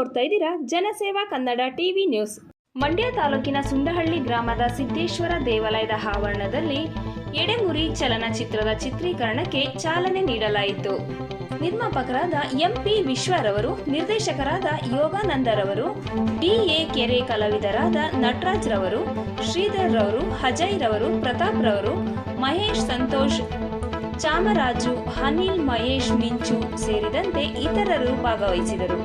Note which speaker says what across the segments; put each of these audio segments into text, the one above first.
Speaker 1: ನೋಡ್ತಾ ಇದ್ದೀರಾ? ಜನಸೇವಾ ಕನ್ನಡ ಟಿವಿ ನ್ಯೂಸ್. ಮಂಡ್ಯ ತಾಲೂಕಿನ ಸುಂಡಹಳ್ಳಿ ಗ್ರಾಮದ ಸಿದ್ದೇಶ್ವರ ದೇವಾಲಯದ ಆವರಣದಲ್ಲಿ ಎಡೆಮುರಿ ಚಲನಚಿತ್ರದ ಚಿತ್ರೀಕರಣಕ್ಕೆ ಚಾಲನೆ ನೀಡಲಾಯಿತು. ನಿರ್ಮಾಪಕರಾದ ಎಂಪಿ ವಿಶ್ವರವರು, ನಿರ್ದೇಶಕರಾದ ಯೋಗಾನಂದರವರು, ಡಿಎ ಕೆರೆ ಕಲಾವಿದರಾದ ನಟರಾಜ್ ರವರು ಶ್ರೀಧರ್ ರವರು ಅಜಯ್ ರವರು ಪ್ರತಾಪ್ ರವರು ಮಹೇಶ್ ಸಂತೋಷ್, ಚಾಮರಾಜು, ಅನಿಲ್ ಮಹೇಶ್ ಮಿಂಚು ಸೇರಿದಂತೆ ಇತರರು ಭಾಗವಹಿಸಿದರು.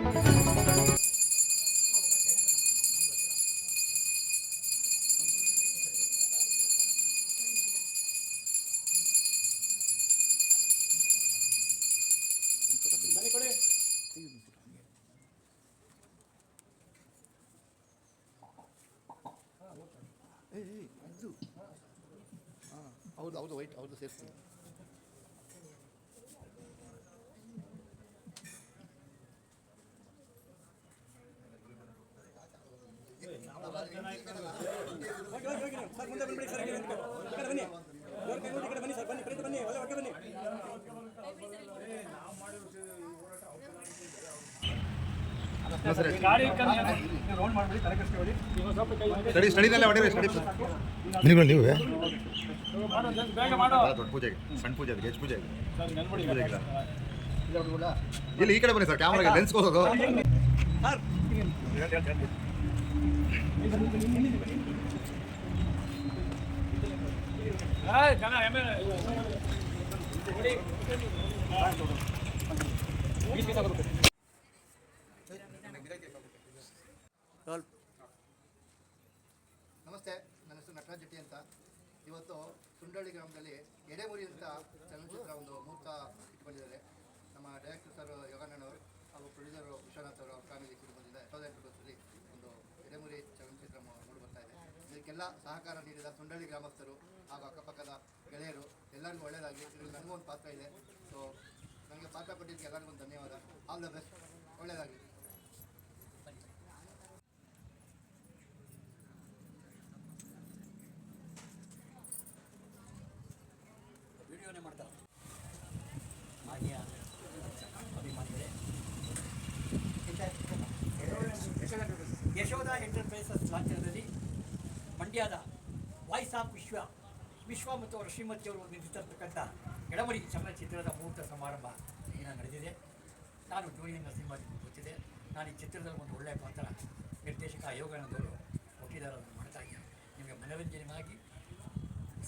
Speaker 2: ಹೌದು ಹೌದು ವೈಟ್ ಹೌದು ಸೇರಿಸ್ತೀನಿ. ಸ್ಟಡಿ ಸ್ಟಡಿನಲ್ಲೇ ಹೊಡಿರಿ ಸ್ಟಡಿ
Speaker 3: ನಿಲ್ಗಳು ನೀವು
Speaker 2: ದೊಡ್ಡ ಪೂಜೆಗೆ ಸಣ್ಣ ಪೂಜೆ ಅದಕ್ಕೆ ಹೆಚ್ಚು ಪೂಜೆ ಪೂಜೆಗಿಲ್ಲ ಇಲ್ಲಿ ಈ ಕಡೆ ಬನ್ನಿ ಸರ್ ಕ್ಯಾಮ್ರಾಗೆ ಲೆನ್ಸ್ ಕೋಸೋದು ನಮಸ್ತೆ ನನ್ನ ಹೆಸರು ನಟರಾಜ್ ಜಟ್ಟಿ ಅಂತ ಇವತ್ತು ಸುಂಡಳ್ಳಿ ಗ್ರಾಮದಲ್ಲಿ ಎಡೆಮುರಿ ಅಂತ ಚಲನಚಿತ್ರ ಒಂದು ಮುಹೂರ್ತ ಇಟ್ಕೊಂಡಿದ್ದಾರೆ ನಮ್ಮ ಡೈರೆಕ್ಟರ್ ಸರ್ ಯೋಗಾನಣ್ಣವರು ಹಾಗೂ ಪ್ರೊಡ್ಯೂಸರ್ ವಿಶ್ವನಾಥ್ ಅವರು ಫ್ಯಾಮಿಲಿ ಕೂಡ ಬಂದಿದೆ. ಸಾವಿರದ ಒಂದು ಎಡೆಮುರಿ ಚಲನಚಿತ್ರ ಬರ್ತಾ ಇದೆ. ಇದಕ್ಕೆಲ್ಲ ಸಹಕಾರ ನೀಡಿದ ಸುಂಡಳ್ಳಿ ಗ್ರಾಮಸ್ಥರು ಹಾಗೂ ಅಕ್ಕಪಕ್ಕದ ಗೆಳೆಯರು, ಎಲ್ಲರಿಗೂ ಒಳ್ಳೆಯದಾಗಲಿ ಇದರಲ್ಲಿ ನನಗೂ ಒಂದು ಪಾತ್ರ ಇದೆ. ಸೊ ನನಗೆ ಪಾತ್ರ ಕೊಟ್ಟಿದ್ದಕ್ಕೆ ಎಲ್ಲರಿಗೂ ಧನ್ಯವಾದ. ಆಲ್ ದ ಬೆಸ್ಟ್ ಒಳ್ಳೆಯದಾಗಲಿ
Speaker 4: ವಿಡಿಯೋನೇ ಮಾಡ್ತಾರೆ ಮಾನ್ಯ ಅಭಿಮಾನಿಗಳೇ ಯಶೋಧ ಎಂಟರ್ಪ್ರೈಸಸ್ ಲಾಂಛನದಲ್ಲಿ ಮಂಡ್ಯದ ವಾಯ್ಸ್ ಆಫ್ ವಿಶ್ವ ವಿಶ್ವ ಮತ್ತು ಅವರ ಶ್ರೀಮತಿಯವರು ನಿರ್ಮಿಸಿರ್ತಕ್ಕಂಥ ಎಡಮರಿ ಚಲನಚಿತ್ರದ ಮುಹೂರ್ತ ಸಮಾರಂಭ ಈಗ ನಡೆದಿದೆ. ನಾನು ಜೂನಿಯರ್ ಸಿನಿಮಾ ಗೊತ್ತಿದೆ ನಾನು ಈ ಚಿತ್ರದಲ್ಲಿ ಒಂದು ಒಳ್ಳೆಯ ಪಾತ್ರ ನಿರ್ದೇಶಕ ಯೋಗಾನಂದವರು ವಕೀಲರನ್ನು ಮಾಡ್ತಾ ಇದ್ದೇನೆ. ನಿಮಗೆ ಮನೋರಂಜನೆಯಾಗಿ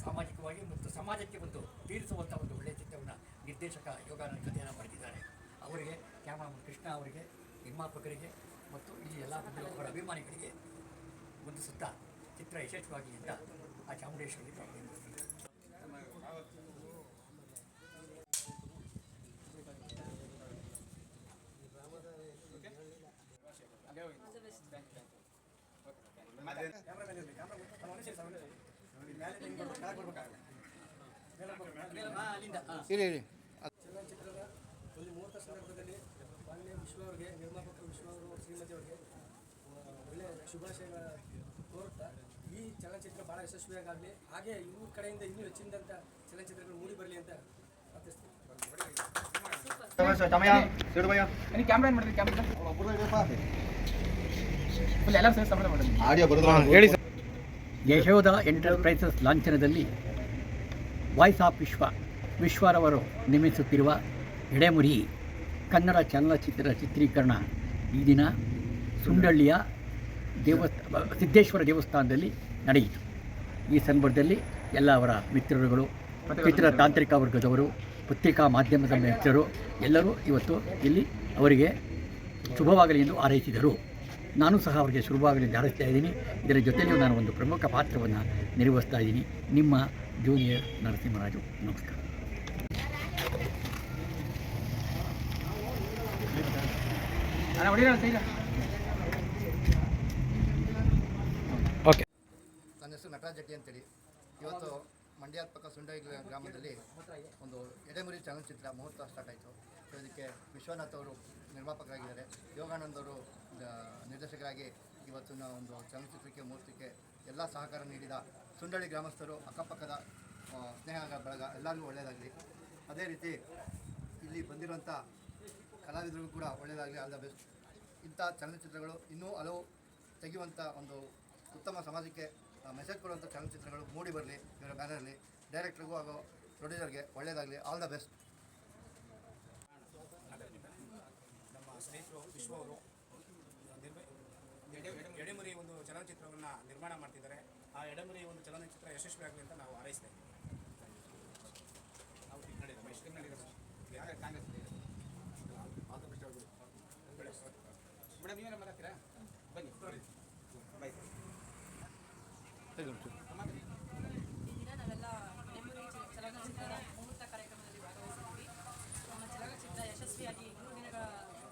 Speaker 4: ಸಾಮಾಜಿಕವಾಗಿ ಮತ್ತು ಸಮಾಜಕ್ಕೆ ಒಂದು ತೀರಿಸುವಂಥ ಒಂದು ಒಳ್ಳೆಯ ಚಿತ್ರವನ್ನು ನಿರ್ದೇಶಕ ಯೋಗಾನಂದ ಕಥೆಯನ್ನು ಬರೆದಿದ್ದಾರೆ. ಅವರಿಗೆ ಕ್ಯಾಮರಾಮನ್ ಕೃಷ್ಣ ಅವರಿಗೆ ನಿರ್ಮಾಪಕರಿಗೆ ಮತ್ತು ಇಲ್ಲಿ ಎಲ್ಲ ಅಭಿಮಾನಿಗಳಿಗೆ ಒಂದು ಸುತ್ತ ಚಿತ್ರ ಯಶಸ್ವಿಯಾಗಿ ಅಂತ ಆ ಚಾಮುಂಡೇಶ್ವರಿ ಪ್ರಾರ್ಥನೆ ಮಾಡ್ತೀನಿ.
Speaker 5: ಚಲನಚಿತ್ರದ ಒಂದು ಮುಹೂರ್ತ ಸಂದರ್ಭದಲ್ಲಿ ಮಾನ್ಯ ವಿಶ್ವ ಅವರಿಗೆ ನಿರ್ಮಾಪಕ ವಿಶ್ವ ಅವರು ಶ್ರೀಮತಿ ಅವರಿಗೆ ಒಳ್ಳೆಯ ಚಲನಚಿತ್ರ ಭಾಳ ಯಶಸ್ವಿಯಾಗಲಿ ಹಾಗೆ ಇವ್ರ ಕಡೆಯಿಂದ ಇನ್ನೂ ಹೆಚ್ಚಿನದಂಥ ಚಲನಚಿತ್ರಗಳು ಮೂಡಿ ಬರಲಿ ಅಂತ
Speaker 4: ಯಶೋಧ ಎಂಟರ್ಪ್ರೈಸಸ್ ಲಾಂಛನದಲ್ಲಿ ವಾಯ್ಸ್ ಆಫ್ ವಿಶ್ವ ವಿಶ್ವರವರು ನಿರ್ಮಿಸುತ್ತಿರುವ ಎಡೆಮುರಿ ಕನ್ನಡ ಚಲನಚಿತ್ರ ಚಿತ್ರೀಕರಣ ಈ ದಿನ ಸುಂಡಳ್ಳಿಯ ದೇವಸ್ಥ ಸಿದ್ದೇಶ್ವರ ದೇವಸ್ಥಾನದಲ್ಲಿ ನಡೆಯಿತು. ಈ ಸಂದರ್ಭದಲ್ಲಿ ಎಲ್ಲ ಅವರ ಮಿತ್ರರುಗಳು ಚಿತ್ರ ತಾಂತ್ರಿಕ ವರ್ಗದವರು, ಪತ್ರಿಕಾ ಮಾಧ್ಯಮದ ಮಿತ್ರರು ಎಲ್ಲರೂ ಇವತ್ತು ಇಲ್ಲಿ ಅವರಿಗೆ ಶುಭವಾಗಲಿ ಎಂದು ಹಾರೈಸಿದರು. ನಾನು ಸಹ ಅವರಿಗೆ ಶುಭವಾಗಲಿ ಎಂದು ಹಾರೈಸ್ತಾ ಇದ್ದೀನಿ. ಇದರ ಜೊತೆಯೂ ನಾನು ಒಂದು ಪ್ರಮುಖ ಪಾತ್ರವನ್ನು ನಿರ್ವಹಿಸ್ತಾ ಇದ್ದೀನಿ. ನಿಮ್ಮ ಜೂನಿಯರ್ ನರಸಿಂಹರಾಜು, ನಮಸ್ಕಾರ.
Speaker 2: ಹೆಸರು ನಟರಾಜ್ ಜಟ್ಟಿ ಅಂತೇಳಿ. ಇವತ್ತು ಮಂಡ್ಯಾತ್ಮಕ ಪಕ್ಕ ಸುಂಡೈ ಗ್ರಾಮದಲ್ಲಿ ಒಂದು ಎಡೆಮುರಿ ಚಲನಚಿತ್ರ ಮುಹೂರ್ತ ಸ್ಟಾರ್ಟ್ ಆಯಿತು. ಇದಕ್ಕೆ ವಿಶ್ವನಾಥ್ ಅವರು ನಿರ್ಮಾಪಕರಾಗಿದ್ದಾರೆ. ಯೋಗಾನಂದ್ ಅವರು ನಿರ್ದೇಶಕರಾಗಿ ಇವತ್ತಿನ ಒಂದು ಚಲನಚಿತ್ರಕ್ಕೆ ಮುಹೂರ್ತಕ್ಕೆ ಎಲ್ಲ ಸಹಕಾರ ನೀಡಿದ ಸುಂಡಳ್ಳಿ ಗ್ರಾಮಸ್ಥರು, ಅಕ್ಕಪಕ್ಕದ ಸ್ನೇಹ ಬಳಗ ಎಲ್ಲರಿಗೂ ಒಳ್ಳೆಯದಾಗಲಿ. ಅದೇ ರೀತಿ ಇಲ್ಲಿ ಬಂದಿರುವಂಥ ಕಲಾವಿದರಿಗೂ ಕೂಡ ಒಳ್ಳೆಯದಾಗಲಿ ಆಲ್ ದ ಬೆಸ್ಟ್ ಇಂಥ ಚಲನಚಿತ್ರಗಳು ಇನ್ನೂ ಹಲವು ತೆಗೆಯುವಂಥ ಒಂದು ಉತ್ತಮ ಸಮಾಜಕ್ಕೆ ಮೆಸೇಜ್ ಕೊಡುವಂಥ ಚಲನಚಿತ್ರಗಳು ಮೂಡಿ ಬರಲಿ ಇವರ ಬ್ಯಾನರ್ಲಿ ಡೈರೆಕ್ಟ್ರಿಗೂ ಹಾಗೂ ಪ್ರೊಡ್ಯೂಸರ್ಗೆ ಒಳ್ಳೆಯದಾಗಲಿ ಆಲ್ ದ ಬೆಸ್ಟ್
Speaker 3: ನಮ್ಮ ಸ್ನೇಹಿತರು ವಿಶ್ವ ಅವರು ಎಡೆಮುರಿ ಒಂದು ಚಲನಚಿತ್ರವನ್ನು ನಿರ್ಮಾಣ ಮಾಡ್ತಿದ್ದಾರೆ. ಆ ಎಡೆಮುರಿ ಒಂದು ಚಲನಚಿತ್ರ ಯಶಸ್ವಿಯಾಗಲಿ ಅಂತ ನಾವು ಹಾರೈಸ್ತಾ ಇದ್ದೀವಿ. ನಾವು ಕಾಂಗ್ರೆಸ್ ಮೇಡಮ್ ನೀವೇನ
Speaker 6: ಈ ದಿನ ನಾವೆಲ್ಲ ನೆಮ್ಮದಿ ಚಲನಚಿತ್ರದ ಮುಹೂರ್ತ ಕಾರ್ಯಕ್ರಮದಲ್ಲಿ ಭಾಗವಹಿಸಿದ್ವಿ ನಮ್ಮ ಚಲನಚಿತ್ರ ಯಶಸ್ವಿಯಾಗಿ ನೂರು ದಿನಗಳ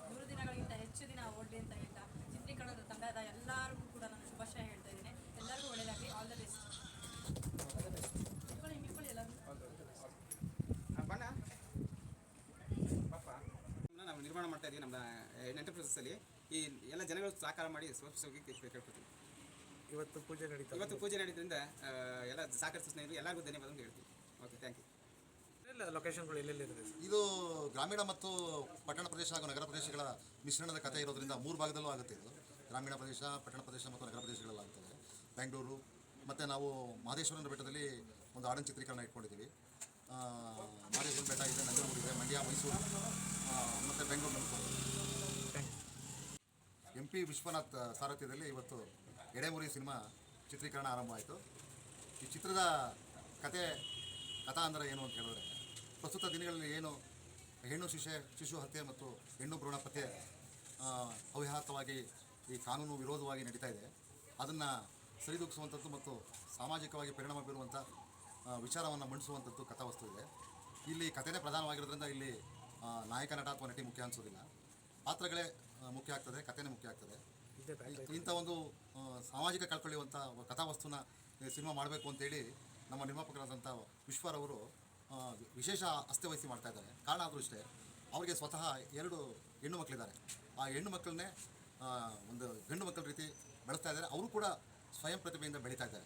Speaker 6: ನೂರು ದಿನಗಳಿಗಿಂತ ಹೆಚ್ಚು ದಿನ ಓಡಲಿ ಅಂತ ಹೇಳ್ತಾ ಚಿತ್ರೀಕರಣದ ತಂಡದ ಎಲ್ಲರಿಗೂ ಕೂಡ ನಾನು ಶುಭಾಶಯ ಹೇಳ್ತಾ ಇದ್ದೀನಿ. ಎಲ್ಲರಿಗೂ ಒಳ್ಳೆಯದಾಗಲಿ ಆಲ್ ದ ಬೆಸ್ಟ್ ಇಟ್ಕೊಳ್ಳಿ ಇಟ್ಕೊಳ್ಳಿ ಎಲ್ಲರೂ.
Speaker 3: ಬಣ್ಣ ಪಾಪ. ನಾವು ನಿರ್ಮಾಣ ಮಾಡ್ತಾ ಇದ್ದೀವಿ ನಮ್ಮ ಎಂಟರ್ಪ್ರೈಸಲ್ಲಿ ಈ ಎಲ್ಲ ಜನಗಳು ಸಹಕಾರ ಮಾಡಿ ಸೋಪಿಸೋಗಿ ಕೇಳ್ಕೊತೀವಿ
Speaker 5: ಇವತ್ತು ಪೂಜೆ ನಡೀತಾ
Speaker 3: ಇವತ್ತು ಪೂಜೆ ನಡೆಯೋದ್ರಿಂದ ಎಲ್ಲ ಸಾಕಷ್ಟು ಸ್ನೇಹಿತರು ಎಲ್ಲರಿಗೂ ಧನ್ಯವಾದ ಅಂತ ಹೇಳ್ತೀವಿ. ಓಕೆ ಥ್ಯಾಂಕ್ ಯು
Speaker 5: ಎಲ್ಲ ಲೊಕೇಶನ್ಗಳು ಎಲ್ಲೆಲ್ಲಿದೆ?
Speaker 7: ಇದು ಗ್ರಾಮೀಣ ಮತ್ತು ಪಟ್ಟಣ ಪ್ರದೇಶ ಹಾಗೂ ನಗರ ಪ್ರದೇಶಗಳ ಮಿಶ್ರಣದ ಕಥೆ ಇರೋದ್ರಿಂದ ಮೂರು ಭಾಗದಲ್ಲೂ ಆಗುತ್ತೆ ಇದು. ಗ್ರಾಮೀಣ ಪ್ರದೇಶ ಪಟ್ಟಣ ಪ್ರದೇಶ ಮತ್ತು ನಗರ ಪ್ರದೇಶಗಳಲ್ಲಿ ಆಗ್ತದೆ. ಬೆಂಗಳೂರು ಮತ್ತು ನಾವು ಮಹದೇಶ್ವರನ ಬೆಟ್ಟದಲ್ಲಿ ಒಂದು ಆಡನ್ ಚಿತ್ರೀಕರಣ ಇಟ್ಕೊಂಡಿದ್ದೀವಿ. ಆ, ಮಹದೇಶ್ವರನ ಬೆಟ್ಟ ಇದೆ ನಂಜನಗೂಡು ಇದೆ ಮಂಡ್ಯ ಮೈಸೂರು ಮತ್ತು ಬೆಂಗಳೂರು ಎಂ ಪಿ ವಿಶ್ವನಾಥ್ ಸಾರಥ್ಯದಲ್ಲಿ ಇವತ್ತು ಎಡೆಮುರಿ ಸಿನಿಮಾ ಚಿತ್ರೀಕರಣ ಆರಂಭ ಆಯಿತು. ಈ ಚಿತ್ರದ ಕತೆ, ಕಥಾ ಅಂದರೆ ಏನು ಅಂತ ಹೇಳಿದ್ರೆ, ಪ್ರಸ್ತುತ ದಿನಗಳಲ್ಲಿ ಏನು ಹೆಣ್ಣು ಶಿಶೆ, ಶಿಶು ಹತ್ಯೆ ಮತ್ತು ಹೆಣ್ಣು ಭ್ರೂಣ ಪತ್ತೆ ಅವ್ಯಾಹತವಾಗಿ ಈ ಕಾನೂನು ವಿರೋಧವಾಗಿ ನಡೀತಾ ಇದೆ. ಅದನ್ನು ಸರಿದೂಗಿಸುವಂಥದ್ದು ಮತ್ತು ಸಾಮಾಜಿಕವಾಗಿ ಪರಿಣಾಮ ಬೀರುವಂಥ ವಿಚಾರವನ್ನು ಮಂಡಿಸುವಂಥದ್ದು ಕಥಾವಸ್ತು ಇದೆ. ಇಲ್ಲಿ ಕಥೆನೇ ಪ್ರಧಾನವಾಗಿರೋದ್ರಿಂದ ಇಲ್ಲಿ ನಾಯಕ, ನಟ ಅಥವಾ ನಟಿ ಮುಖ್ಯ ಅನಿಸೋದಿಲ್ಲ. ಪಾತ್ರಗಳೇ ಮುಖ್ಯ ಆಗ್ತದೆ, ಕಥೆನೇ ಮುಖ್ಯ ಆಗ್ತದೆ. ಇಂಥ ಒಂದು ಸಾಮಾಜಿಕ ಕಳ್ಕೊಳ್ಳುವಂಥ ಕಥಾವಸ್ತುನ ಸಿನಿಮಾ ಮಾಡಬೇಕು ಅಂತೇಳಿ ನಮ್ಮ ನಿರ್ಮಾಪಕರಾದಂಥ ವಿಶ್ವರವರು ವಿಶೇಷ ವಿಶೇಷ ಅಸ್ತವಹಿಸಿ ಮಾಡ್ತಾ ಇದ್ದಾರೆ. ಕಾರಣ ಆದರೂ ಇಷ್ಟೇ, ಅವರಿಗೆ ಸ್ವತಃ ಎರಡು ಹೆಣ್ಣು ಮಕ್ಕಳಿದ್ದಾರೆ ಆ ಹೆಣ್ಣು ಮಕ್ಕಳನ್ನೇ ಒಂದು ಗಂಡು ಮಕ್ಕಳ ರೀತಿ ಬೆಳೆಸ್ತಾ ಇದ್ದಾರೆ. ಅವರು ಕೂಡ ಸ್ವಯಂ ಪ್ರತಿಭೆಯಿಂದ ಬೆಳೀತಾ ಇದ್ದಾರೆ.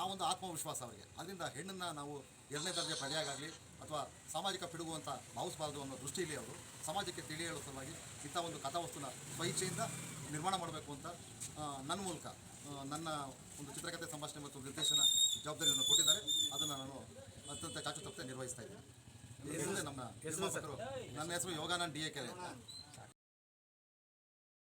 Speaker 7: ಆ ಒಂದು ಆತ್ಮವಿಶ್ವಾಸ ಅವರಿಗೆ. ಅದರಿಂದ ಹೆಣ್ಣನ್ನು ನಾವು ಎರಡನೇ ದರ್ಜೆ ಪ್ರಜೆಯಾಗಲಿ ಅಥವಾ ಸಾಮಾಜಿಕ ಪಿಡುಗು ಅಂತ ಭಾವಿಸಬಾರ್ದು ಅನ್ನೋ ದೃಷ್ಟಿಯಲ್ಲಿ ಅವರು ಸಮಾಜಕ್ಕೆ ತಿಳಿ ಹೇಳೋ ಸಲುವಾಗಿ ಇಂಥ ಒಂದು ಕಥಾವಸ್ತುನ ಸ್ವಇಚ್ಛೆಯಿಂದ ನಿರ್ಮಾಣ ಮಾಡಬೇಕು ಅಂತ ನನ್ನ ಮೂಲಕ ನನ್ನ ಒಂದು ಚಿತ್ರಕಥೆ ಸಂಭಾಷಣೆ ಮತ್ತು ನಿರ್ದೇಶನ ಜವಾಬ್ದಾರಿಯನ್ನು ಕೊಟ್ಟಿದ್ದಾರೆ. ಅದನ್ನು ನಾನು ಅತ್ಯಂತ ಚಾಚು ತಪ್ಪದೆ ನಿರ್ವಹಿಸ್ತಾ ಇದ್ದೀನಿ. ನಮ್ಮ ನಿರ್ಮಾಪಕರು ನನ್ನ ಹೆಸರು ಯೋಗಾನಂದ್ ಡಿ ಎ ಕೆರೆ.